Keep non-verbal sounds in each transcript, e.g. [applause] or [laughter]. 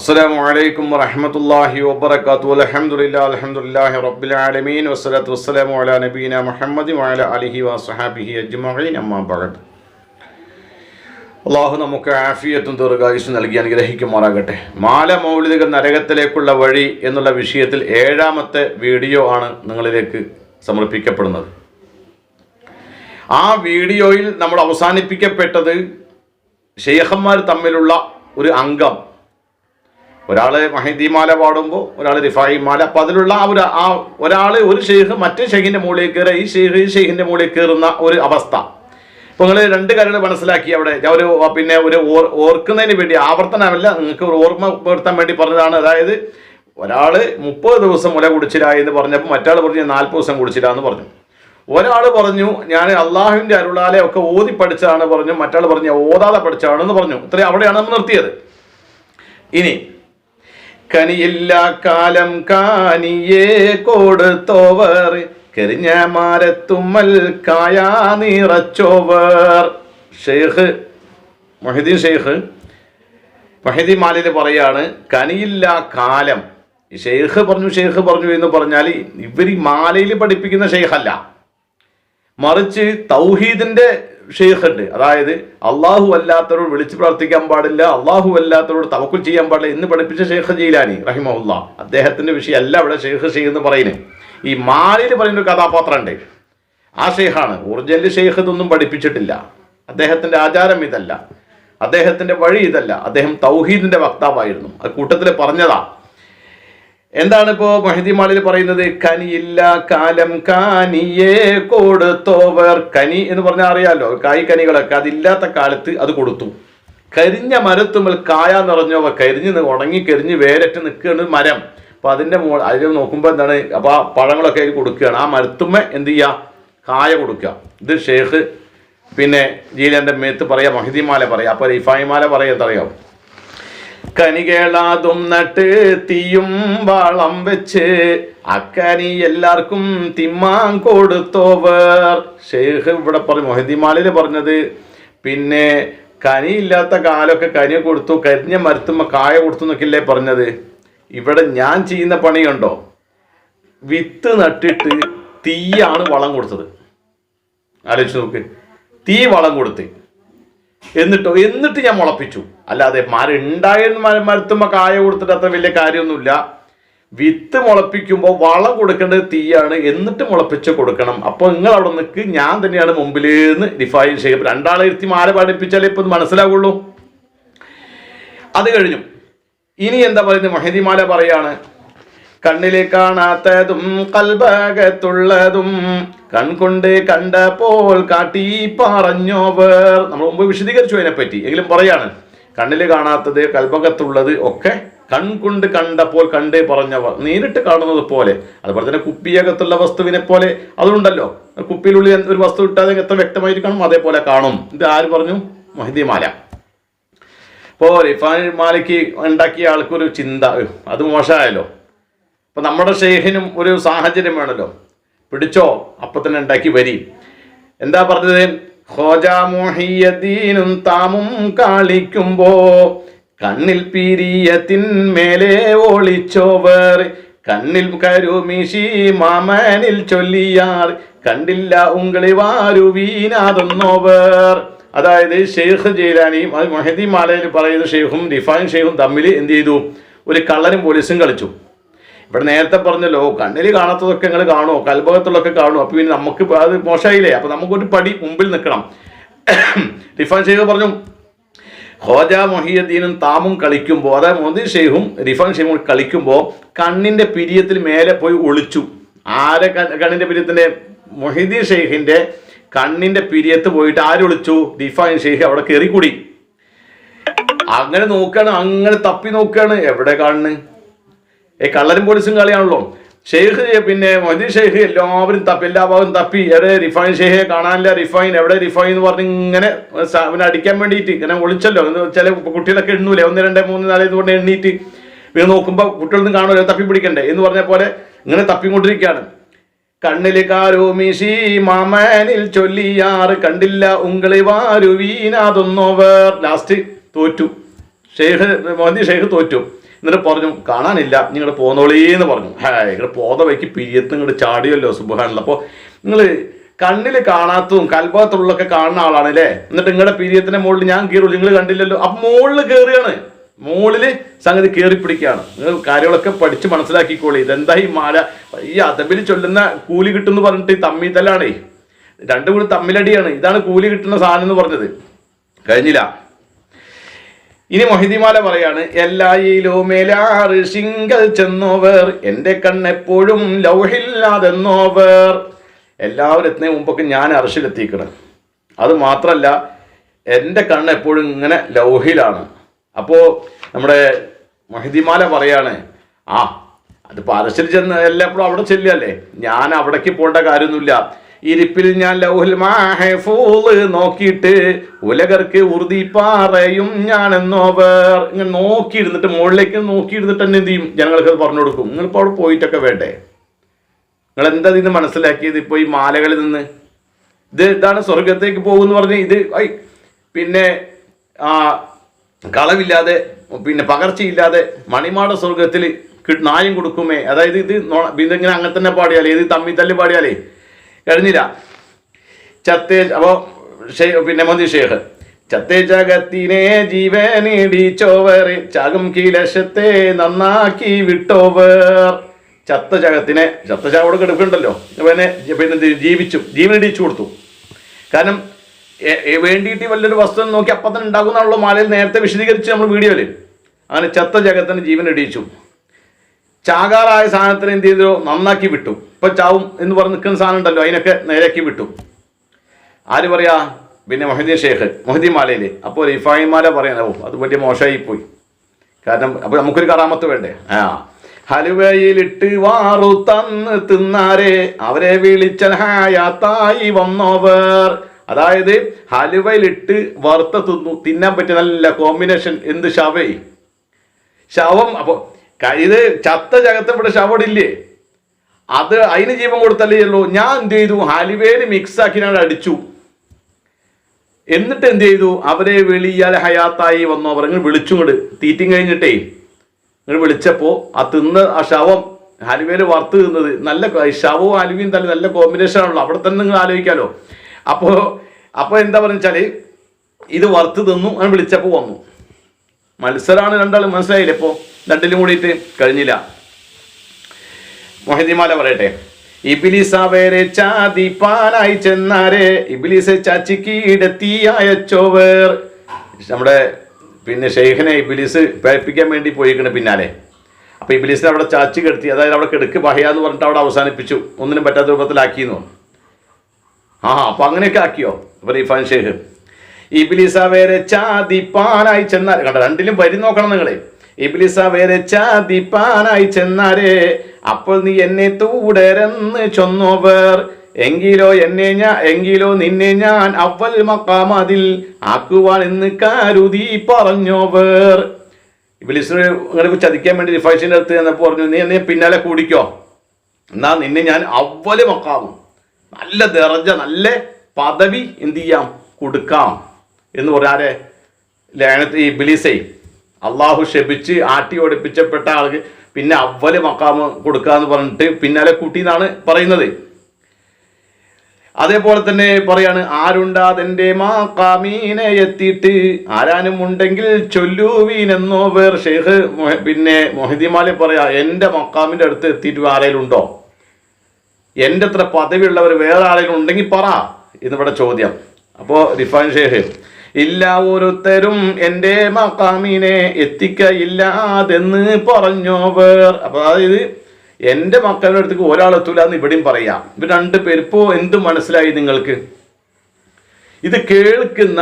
അസ്സാം വലൈക്കും വറഹമത്തല്ലാഹി വബർക്കാത്തു അൽഹംദുലില്ലാഹി റബ്ബിൽ ആലമീൻ. വസ്സലാത്തു വസ്സലാമു അലാ നബീന മുഹമ്മദി വഅലാ അലിഹി വസഹാബിഹി അജ്മഈൻ. അമ്മാ ബഅദ്. അള്ളാഹു നമുക്ക് ആഫിയത്തും ദീർഘായുസ് നൽകി അനുഗ്രഹിക്കുമാറാകട്ടെ. മാല മൗലിക നരകത്തിലേക്കുള്ള വഴി എന്നുള്ള വിഷയത്തിൽ ഏഴാമത്തെ വീഡിയോ ആണ് നിങ്ങളിലേക്ക് സമർപ്പിക്കപ്പെടുന്നത്. ആ വീഡിയോയിൽ നമ്മൾ അവസാനിപ്പിക്കപ്പെട്ടത് ഷെയ്ഖന്മാർ തമ്മിലുള്ള ഒരു അംഗം. ഒരാൾ മഹിദിമാല പാടുമ്പോൾ ഒരാൾ റിഫായി മാല അപ്പം അതിലുള്ള ആ ഒരു ആ ഒരാൾ ഒരു ഷെയ്ഖ് മറ്റേ ഷെയ്ഖിന്റെ മുകളിൽ കയറുക ഈ ഷെയ്ഖ് ഈ ഷെയ്ഖിന്റെ മുകളിൽ കയറുന്ന ഒരു അവസ്ഥ. അപ്പോൾ നിങ്ങൾ രണ്ട് കാര്യങ്ങൾ മനസ്സിലാക്കി അവിടെ. ഞാൻ ഒരു പിന്നെ ഒരു ഓർ ഓർക്കുന്നതിന് വേണ്ടി ആവർത്തനമല്ല നിങ്ങൾക്ക് ഒരു ഓർമ്മപ്പെടുത്താൻ വേണ്ടി പറഞ്ഞതാണ്. അതായത് ഒരാൾ മുപ്പത് ദിവസം മുല കുടിച്ചില്ല എന്ന് പറഞ്ഞപ്പോൾ മറ്റാൾ പറഞ്ഞു നാൽപ്പത് ദിവസം കുടിച്ചില്ല എന്ന് പറഞ്ഞു. ഒരാൾ പറഞ്ഞു ഞാൻ അള്ളാഹുവിന്റെ അരുളാലെ ഒക്കെ ഓതി പഠിച്ചതാണ് പറഞ്ഞു മറ്റാൾ പറഞ്ഞു ഓതാതെ പഠിച്ചതാണെന്ന് പറഞ്ഞു. ഇത്രയും അവിടെയാണ് നമ്മൾ നിർത്തിയത്. ഇനി കനിയില്ല കാലം കാനിയെ കൊടുത്തോവർ. കരിഞ്ഞ മാരത്തുമ്മൽ കായാ നിറച്ചോവർ. ഷെയ്ഖ് മൊഹിദ്ദീൻ ഷെയ്ഖ് മൊഹിദ്ദീൻ മാലിൽ പറയാണ് കനിയില്ല കാലം. ഷെയ്ഖ് പറഞ്ഞു ഷെയ്ഖ് പറഞ്ഞു എന്ന് പറഞ്ഞാൽ ഇവർ ഈ മാലയിൽ പഠിപ്പിക്കുന്ന ഷെയ്ഖല്ല. മറിച്ച് തൗഹീദിന്റെ ഷെയ്ഖ് ഉണ്ട് അതായത് അള്ളാഹു അല്ലാത്തവരോട് വിളിച്ചു പ്രാർത്ഥിക്കാൻ പാടില്ല അള്ളാഹു അല്ലാത്തവരോട് തവക്കുൽ ചെയ്യാൻ പാടില്ല എന്ന് പഠിപ്പിച്ച ഷെയ്ഖ് ജീലാനി റഹിമുല്ല അദ്ദേഹത്തിന്റെ വിഷയമല്ല ഇവിടെ ഷെയ്ഖ് ഷെയ്ഖ് എന്ന് പറയുന്നത്. ഈ മാലിൽ പറയുന്ന ഒരു കഥാപാത്രം ഉണ്ട് ആ ഷെയ്ഖാണ്. ഒറിജിനൽ ഷെയ്ഖ് ഇതൊന്നും പഠിപ്പിച്ചിട്ടില്ല. അദ്ദേഹത്തിന്റെ ആചാരം ഇതല്ല. അദ്ദേഹത്തിന്റെ വഴി ഇതല്ല. അദ്ദേഹം തൗഹീദിന്റെ വക്താവായിരുന്നു. അത് കൂട്ടത്തിൽ പറഞ്ഞതാ. എന്താണ് ഇപ്പോ മഹദി മാളിൽ പറയുന്നത്? കനിയില്ല കാലം കാനിയെ കൊടുത്തോവർ. കനി എന്ന് പറഞ്ഞാൽ അറിയാലോ കായ് കനികളൊക്കെ അതില്ലാത്ത കാലത്ത് അത് കൊടുത്തു. കരിഞ്ഞ മരത്തുമ്മൽ കായ നിറഞ്ഞവ കരിഞ്ഞ് ഉണങ്ങി കരിഞ്ഞ് വേരറ്റ് നിൽക്കുകയാണ് മരം. അപ്പൊ അതിന്റെ മോ അതിൽ നോക്കുമ്പോൾ എന്താണ്? അപ്പൊ ആ പഴങ്ങളൊക്കെ അതിൽ കൊടുക്കുകയാണ്. ആ മരത്തുമ്മ എന്ത് ചെയ്യുക കായ കൊടുക്കുക. ഇത് ഷേഖ് പിന്നെ ജീലന്റെ മേത്ത് പറയാ മഹിദിമാല പറയാ. അപ്പൊ റിഫായിമാല പറയാ എന്തറിയാം കനികേളാതും നട്ട് തീയും വളം വെച്ച് അക്കനി എല്ലാവർക്കും തിമ്മാൻ കൊടുത്തോവർ. ഷെയ്ഖ് ഇവിടെ പറഞ്ഞു മൊഹദിമാലിൽ പറഞ്ഞത് പിന്നെ കനിയില്ലാത്ത കാലമൊക്കെ കനി കൊടുത്തു കരിഞ്ഞ മരത്തുമ്പോൾ കായ കൊടുത്തു എന്നൊക്കെയല്ലേ പറഞ്ഞത്? ഇവിടെ ഞാൻ ചെയ്യുന്ന പണിയുണ്ടോ വിത്ത് നട്ടിട്ട് തീയാണ് വളം കൊടുത്തത്. ആലോചിച്ച് നോക്ക്. തീ വളം കൊടുത്ത്. എന്നിട്ടോ? എന്നിട്ട് ഞാൻ മുളപ്പിച്ചു. അല്ലാതെ മരുണ്ടായെന്ന് മരത്തുമ്പോൾ കായ കൊടുത്തിട്ട് അത്ര വലിയ കാര്യമൊന്നുമില്ല. വിത്ത് മുളപ്പിക്കുമ്പോൾ വളം കൊടുക്കേണ്ടത് തീയാണ് എന്നിട്ട് മുളപ്പിച്ച് കൊടുക്കണം. അപ്പോൾ നിങ്ങൾ അവിടെ നിൽക്ക് ഞാൻ തന്നെയാണ് മുമ്പിലേന്ന് ഡിഫൈൻ ചെയ്യും. രണ്ടാളെ ഇരുത്തി മാല പഠിപ്പിച്ചാലേ ഇപ്പൊ മനസ്സിലാവുള്ളൂ. അത് കഴിഞ്ഞു. ഇനി എന്താ പറയുന്നത്? മഹദിമാല പറയാണ് കണ്ണിലെ കാണാത്തതും കൽഭാഗത്തുള്ളതും കൺകൊണ്ട് കണ്ടപ്പോൾ കാട്ടി പറഞ്ഞോവർ. നമ്മൾ മുമ്പ് വിശദീകരിച്ചു അതിനെപ്പറ്റി. എങ്കിലും പറയാണ് കണ്ണിൽ കാണാത്തത് കൽപകത്തുള്ളത് ഒക്കെ കൺകൊണ്ട് കണ്ടപ്പോൾ കണ്ടേ പറഞ്ഞവർ നേരിട്ട് കാണുന്നത് പോലെ. അതുപോലെ തന്നെ കുപ്പിയകത്തുള്ള വസ്തുവിനെ പോലെ അതുണ്ടല്ലോ. കുപ്പിയിലുള്ളിൽ ഒരു വസ്തു ഇട്ടാതെ എത്ര വ്യക്തമായിട്ട് കാണും? അതേപോലെ കാണും. ഇത് ആര് പറഞ്ഞു? മഹിദിമാല. ഇപ്പോൾ റിഫാൻ മാലിക്ക് ഉണ്ടാക്കിയ ആൾക്കൊരു ചിന്ത. "ഉഹ്, അത് മോശമായല്ലോ. അപ്പൊ നമ്മുടെ ഷെയ്ഖിനും ഒരു സാഹചര്യം വേണമല്ലോ പിടിച്ചോ? അപ്പൊ തന്നെ ഉണ്ടാക്കി വരി. എന്താ പറഞ്ഞത്? ഹോജ താമും കാളിക്കുമ്പോ കണ്ണിൽ പീരിയത്തിന്മേലെ ഒളിച്ചോവർ കണ്ണിൽ കരുമീശി മാമനിൽ ചൊല്ലിയാർ കണ്ടില്ല ഉങ്കളി വാരുവീനാതൊന്നോവർ അതായത് ഷെയ്ഖ് ജയിലാനിയും അത് മഹദി മാലയിൽ പറയുന്ന ഷെയ്ഖും റിഫാൻ ഷെയ്ഖും തമ്മിൽ എന്ത് ചെയ്തു? ഒരു കള്ളനും പോലീസും കളിച്ചു. ഇവിടെ നേരത്തെ പറഞ്ഞല്ലോ കണ്ണിൽ കാണാത്തതൊക്കെ നിങ്ങൾ കാണുമോ കൽഭകത്തുള്ളതൊക്കെ കാണുമോ അപ്പൊ പിന്നെ നമുക്ക് അത് മോശമായില്ലേ? അപ്പൊ നമുക്കൊരു പടി മുമ്പിൽ നിൽക്കണം. [coughs] റിഫാൻ ഷെയ്ഖ് പറഞ്ഞു ഹോജ മൊഹിയദ്ദീനും താമും കളിക്കുമ്പോൾ അതായത് മോദി ഷെയ്ഖും റിഫാൻ ഷെയ്ഖും കളിക്കുമ്പോൾ കണ്ണിന്റെ പിരിയത്തിൽ മേലെ പോയി ഒളിച്ചു. ആരെ കണ്ണിന്റെ കണ്ണിന്റെ പിരിയത്തിന്റെ? മൊഹിദ്ദീൻ ഷെയ്ഖിന്റെ കണ്ണിന്റെ പിരിയത്ത് പോയിട്ട് ആര് ഒളിച്ചു? റിഫാൻ ഷെയ്ഖ് അവിടെ കയറി കൂടി അങ്ങനെ നോക്കുകയാണ് അങ്ങനെ തപ്പി നോക്കുകയാണ് എവിടെ കാണുന്നു ഏ കള്ളരും പോലീസും കളിയാണല്ലോ. ഷെയ്ഖ് പിന്നെ മൊയ്തീൻ ഷെയ്ഖ് എല്ലാവരും തപ്പി എല്ലാ ഭാഗവും തപ്പി. എവിടെ റിഫൈൻ ഷെയ്ഖെ കാണാനില്ല റിഫൈൻ എവിടെ റിഫൈൻ എന്ന് പറഞ്ഞ് ഇങ്ങനെ പിന്നെ അടിക്കാൻ വേണ്ടിയിട്ട് ഇങ്ങനെ ഒളിച്ചല്ലോ. എന്ന് ചില കുട്ടികളൊക്കെ എണ്ണൂലേ? ഒന്ന് രണ്ട് മൂന്ന് നാല് ഇതുകൊണ്ട് എണ്ണീറ്റ് ഇത് നോക്കുമ്പോൾ കുട്ടികളൊന്നും കാണുമല്ലോ തപ്പി പിടിക്കണ്ടേ? എന്ന് പറഞ്ഞ പോലെ ഇങ്ങനെ തപ്പിക്കൊണ്ടിരിക്കുകയാണ്. കണ്ണിൽ കാരോമിഷി മാമനിൽ ചൊല്ലിയാറ് കണ്ടില്ല ഉങ്കളി വാരുവീനാതൊന്നോവർ ലാസ്റ്റ് തോറ്റു. ഷെയ്ഖ് മോദി ഷെയ്ഖ് തോറ്റു. എന്നിട്ട് പറഞ്ഞു കാണാനില്ല നിങ്ങൾ പോന്നോളീന്ന് പറഞ്ഞു. ഹേ നിങ്ങൾ പോന്ന വഴിക്ക് പിരിയത്ത് ഇങ്ങോട്ട് ചാടിയല്ലോ സുബഹാനുള്ള അപ്പോൾ നിങ്ങൾ കണ്ണിൽ കാണാത്തതും കൽഭാഗത്തുള്ളൊക്കെ കാണുന്ന ആളാണ് അല്ലേ എന്നിട്ട് നിങ്ങളുടെ പിരിയത്തിന്റെ മുകളിൽ ഞാൻ കീറുള്ളൂ നിങ്ങൾ കണ്ടില്ലല്ലോ. അപ്പം മുകളിൽ കയറുകയാണ് മുകളിൽ സംഗതി കയറി പിടിക്കുകയാണ് നിങ്ങൾ കാര്യങ്ങളൊക്കെ പഠിച്ച് മനസ്സിലാക്കിക്കോളി. ഇതെന്താ ഈ മാല? ഈ അതബിൽ ചൊല്ലുന്ന കൂലി കിട്ടുമെന്ന് പറഞ്ഞിട്ട് തമ്മി തല്ലാണേ രണ്ടും കൂടി തമ്മിലടിയാണ്. ഇതാണ് കൂലി കിട്ടുന്ന സാധനം എന്ന് പറഞ്ഞത്. കഴിഞ്ഞില്ല. ഇനി മൊഹിദിമാല പറയാണ് എല്ലായിലുമേലാറ് ശിങ്കൽ ചെന്നോവർ എന്റെ കണ്ണെപ്പോഴും ലൗഹില്ലാതെന്നോവർ. എല്ലാവരും എത്തുന്നതിന് മുമ്പൊക്കെ ഞാൻ അർഷിലെത്തിക്കണം അത് മാത്രമല്ല എന്റെ കണ്ണ് എപ്പോഴും ഇങ്ങനെ ലൗഹിലാണ്. അപ്പോൾ നമ്മുടെ മഹിദിമാല പറയാണ് ആ അത് പാരശ്ശേരി ചെന്ന് എല്ലാപ്പോഴും അവിടെ ചെല്ലല്ലേ ഞാൻ അവിടേക്ക് പോകേണ്ട കാര്യമൊന്നുമില്ല. ഇരിപ്പിൽ ഞാൻ ലൗഹുൽ മാഹഫൂൾ നോക്കിയിട്ട് ഉലകർക്ക് ഉറുതി പാറയും ഞാൻ എന്നോവർ ഇങ്ങനെ നോക്കിയിരുന്നിട്ട് മുകളിലേക്ക് നോക്കിയിരുന്നിട്ട് തന്നെ എന്ത് ചെയ്യും? ജനങ്ങൾക്ക് അത് പറഞ്ഞു കൊടുക്കും. നിങ്ങളിപ്പോൾ അവിടെ പോയിട്ടൊക്കെ വേണ്ടേ? നിങ്ങൾ എന്താ ഇതിന് മനസ്സിലാക്കിയത് ഇപ്പോൾ ഈ മാലകളിൽ നിന്ന്? ഇത് ഇതാണ് സ്വർഗത്തേക്ക് പോകുമെന്ന് പറഞ്ഞ് ഇത് ഐ പിന്നെ ആ കളവില്ലാതെ പിന്നെ പകർച്ചയില്ലാതെ മണിമാട സ്വർഗത്തിൽ നായം കൊടുക്കുമേ. അതായത് ഇത് ഇതിങ്ങനെ അങ്ങനെ തന്നെ പാടിയാലേ? ഇത് തമ്മി തല്ലി പാടിയാലേ? കഴിഞ്ഞില്ല. ചത്തേ അപ്പോൾ പിന്നെ മതി ഷേഖ് ചത്തേ ജഗത്തിനെ ജീവനിടിച്ചോവർ ചകം കീലശത്തെ നന്നാക്കി വിട്ടോവർ. ചത്ത ചകത്തിനെ ചത്ത ചാവോട് കെടുക്കുന്നുണ്ടല്ലോ പിന്നെ പിന്നെ ജീവിച്ചു. ജീവനിടിച്ചു കൊടുത്തു. കാരണം വേണ്ടിയിട്ട് വല്ലൊരു വസ്തു നോക്കി അപ്പം തന്നെ ഉണ്ടാകുന്നുള്ള മാലയിൽ നേരത്തെ വിശദീകരിച്ച് നമ്മൾ വീഡിയോയിൽ. അങ്ങനെ ചത്ത ജഗത്തിന് ജീവൻ ഇടിയിച്ചു ചാകാറായ സാധനത്തിന് എന്ത് ചെയ്തോ? നന്നാക്കി വിട്ടു. ഇപ്പൊ ചാവും എന്ന് പറഞ്ഞ് നിൽക്കുന്ന സാധനം ഉണ്ടല്ലോ അതിനൊക്കെ നേരാക്കി വിട്ടു. ആര് പറയാ? പിന്നെ മൊഹദ്ദീൻ ഷേഖ് മൊഹദ്ദീൻ മാലയിൽ അപ്പോൾ റിഫായി മാല പറയണ ഓ അത് വലിയ മോശമായി പോയി കാരണം അപ്പോൾ നമുക്കൊരു കറാമത്ത് വേണ്ടേ? ആ. ഹലുവയിലിട്ട് വാറു തന്ന് തിന്നാരെ അവരെ വിളിച്ച ഹായാത്തായി വന്നോവർ. അതായത് ഹലുവയിലിട്ട് വറുത്ത തിന്നു തിന്നാൻ പറ്റിയ നല്ല കോമ്പിനേഷൻ എന്ത്? ശവേ. ശവം അപ്പോൾ ഇത് ചത്ത ചകത്ത് ഇവിടെ ഷവടില്ലേ? അത് അതിന് ജീവൻ കൊടുത്തല്ലേ ഉള്ളൂ ഞാൻ എന്ത് ചെയ്തു? ഹലിവേൽ മിക്സ് ആക്കി ഞാൻ അടിച്ചു. എന്നിട്ട് എന്ത് ചെയ്തു? അവരെ വെളിയാൽ ഹയാത്തായി വന്നു. അവർ ഇങ്ങനെ വിളിച്ചു ഇങ്ങോട്ട് തീറ്റിങ് കഴിഞ്ഞിട്ടേ ഇങ്ങനെ വിളിച്ചപ്പോൾ ആ തിന്ന് ആ ശവം ഹലുവയിൽ വറുത്ത് തിന്നത്. നല്ല ശവവും ഹലുവയും തന്നെ നല്ല കോമ്പിനേഷൻ ആണല്ലോ. അവിടെ തന്നെ നിങ്ങൾ ആലോചിക്കാലോ. അപ്പോൾ അപ്പോൾ എന്താ പറയുക ഇത് വറുത്ത് തിന്നു അങ്ങനെ വിളിച്ചപ്പോൾ വന്നു. മത്സരമാണ് രണ്ടാളും മനസ്സിലായില്ലേ ഇപ്പോൾ രണ്ടിലും കൂടിയിട്ട് കഴിഞ്ഞില്ല. മൊഹദിമാല പറയട്ടെ. ഇബിലിസ വേറെ ചാതിപ്പാനായി ചെന്നാരെ ഇബിലിസെ കീടത്തിയായ ചോവേർ. നമ്മുടെ പിന്നെ ഷെയ്ഖിനെ ഇബിലിസ് പേപ്പിക്കാൻ വേണ്ടി പോയിക്കണ് പിന്നാലെ. അപ്പോൾ ഇബിലിസിനെ അവിടെ ചാച്ചി കെടുത്തി അതായത് അവിടെ കിടക്ക് ബഹയ എന്ന് പറഞ്ഞിട്ട് അവിടെ അവസാനിപ്പിച്ചു. ഒന്നിനും പറ്റാത്ത രൂപത്തിലാക്കിയെന്നു ആ അപ്പൊ അങ്ങനെയൊക്കെ ആക്കിയോ? അപ്പൊ റിഫാൻ ഷെയ്ഖ്. ഇബിലിസ വേറെ ചാതിപ്പാനായി ചെന്നാൽ കണ്ട രണ്ടിലും വരി നോക്കണം നിങ്ങളെ. ഇബിലിസ വേറെ ചാതിപ്പാനായി ചെന്നാരെ. അപ്പോൾ നീ എന്നെ തൂടരെന്ന് ചൊന്നോവർ. എങ്കിലോ എന്നെ ഞാൻ എങ്കിലോ നിന്നെ ഞാൻ അവൽ മക്കാമതിൽ ആക്കുവാൻ എന്ന് കരുതി പറഞ്ഞോവർ. ഇബ്ലിസ് ചതിക്കാൻ വേണ്ടി റിഫൈഷിന്റെ അടുത്ത് ചെന്നപ്പോൾ പറഞ്ഞു നീ എന്നെ പിന്നാലെ കൂടിക്കോ. എന്നാ നിന്നെ ഞാൻ അവൽ മക്കാവും നല്ല ദർജ നല്ല പദവി എന്ത് ചെയ്യാം? കൊടുക്കാം. എന്ന് ലേനത്ത് ഈ ബിലീസേ അള്ളാഹു ക്ഷപിച്ച് ആട്ടി ഓടിപ്പിച്ചപ്പെട്ട ആൾക്ക് പിന്നെ അവൽ മക്കാമ് കൊടുക്കാന്ന് പറഞ്ഞിട്ട് പിന്നാലെ കൂട്ടി എന്നാണ് പറയുന്നത്. അതേപോലെ തന്നെ പറയാണ് ആരുണ്ടാതെന്റെ മാക്കാമീനെ എത്തിയിട്ട് ആരാനും ഉണ്ടെങ്കിൽ ചൊല്ലുവീനെന്നോ വേർ ഷെയ്ഖ് പിന്നെ മൊഹിദിമാലി പറയാ എന്റെ മക്കാമിന്റെ അടുത്ത് എത്തിയിട്ട് ആരെങ്കിലും ഉണ്ടോ എന്റെ അത്ര പദവിയുള്ളവർ വേറെ ആരെങ്കിലും ഉണ്ടെങ്കിൽ പറ എന്നിവിടെ ചോദ്യം. അപ്പോൾ റിഫാൻ ഷേഖ് ഇല്ല ഒരുത്തരും എന്റെ മക്കാമിനെ എത്തിക്കയില്ലാതെന്ന് പറഞ്ഞോവർ അപ്പോൾ അതായത് എന്റെ മക്കളുടെ അടുത്തേക്ക് ഒരാൾ എത്തൂല എന്ന് ഇവിടെയും പറയാം. ഇവർ രണ്ട് പേര് ഇപ്പോൾ എന്ത് മനസ്സിലായി നിങ്ങൾക്ക്? ഇത് കേൾക്കുന്ന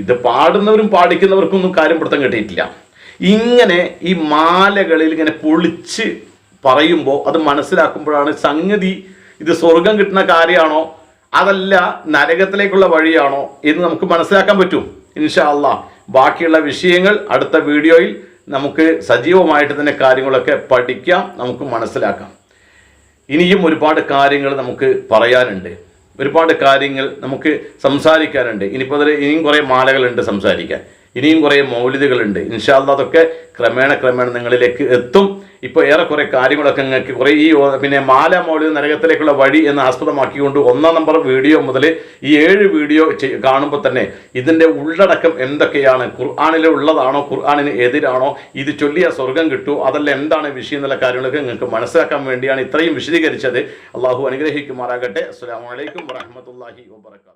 ഇത് പാടുന്നവരും പാടിക്കുന്നവർക്കൊന്നും കാര്യം പിടുത്തം കിട്ടിയിട്ടില്ല. ഇങ്ങനെ ഈ മാലകളിൽ ഇങ്ങനെ പൊളിച്ച് പറയുമ്പോൾ അത് മനസ്സിലാക്കുമ്പോഴാണ് സംഗതി ഇത് സ്വർഗം കിട്ടുന്ന കാര്യമാണോ അതല്ല നരകത്തിലേക്കുള്ള വഴിയാണോ എന്ന് നമുക്ക് മനസ്സിലാക്കാൻ പറ്റും. ഇൻഷാ അള്ളാ. ബാക്കിയുള്ള വിഷയങ്ങൾ അടുത്ത വീഡിയോയിൽ നമുക്ക് സജീവമായിട്ട് തന്നെ കാര്യങ്ങളൊക്കെ പഠിക്കാം നമുക്ക് മനസ്സിലാക്കാം. ഇനിയും ഒരുപാട് കാര്യങ്ങൾ നമുക്ക് പറയാനുണ്ട്. ഒരുപാട് കാര്യങ്ങൾ നമുക്ക് സംസാരിക്കാനുണ്ട്. ഇനിയിപ്പോൾ അതിൽ ഇനിയും കുറേ മാലകളുണ്ട് സംസാരിക്കാൻ. ഇനിയും കുറേ മൗലിദുകളുണ്ട്. ഇൻഷാല്ല അതൊക്കെ ക്രമേണ ക്രമേണ നിങ്ങളിലേക്ക് എത്തും. ഇപ്പോൾ ഏറെക്കുറെ കാര്യങ്ങളൊക്കെ നിങ്ങൾക്ക് കുറേ ഈ പിന്നെ മാല മൗലിദ് നരകത്തിലേക്കുള്ള വഴി എന്ന് ആസ്പദമാക്കിക്കൊണ്ട് ഒന്നാം നമ്പർ വീഡിയോ മുതൽ ഈ ഏഴ് വീഡിയോ കാണുമ്പോൾ തന്നെ ഇതിന്റെ ഉള്ളടക്കം എന്തൊക്കെയാണ്? ഖുർആാനിൽ ഉള്ളതാണോ? ഖുർആാനിന് എതിരാണോ? ഇത് ചൊല്ലിയ സ്വർഗം കിട്ടുമോ അതല്ല എന്താണ് വിഷയം എന്നുള്ള കാര്യങ്ങളൊക്കെ നിങ്ങൾക്ക് മനസ്സിലാക്കാൻ വേണ്ടിയാണ് ഇത്രയും വിശദീകരിച്ചത്. അള്ളാഹു അനുഗ്രഹിക്കുമാറാകട്ടെ. അസ്സാം വലൈക്കും വാഹമത്തല്ലാഹി വാബർക്കാത്തു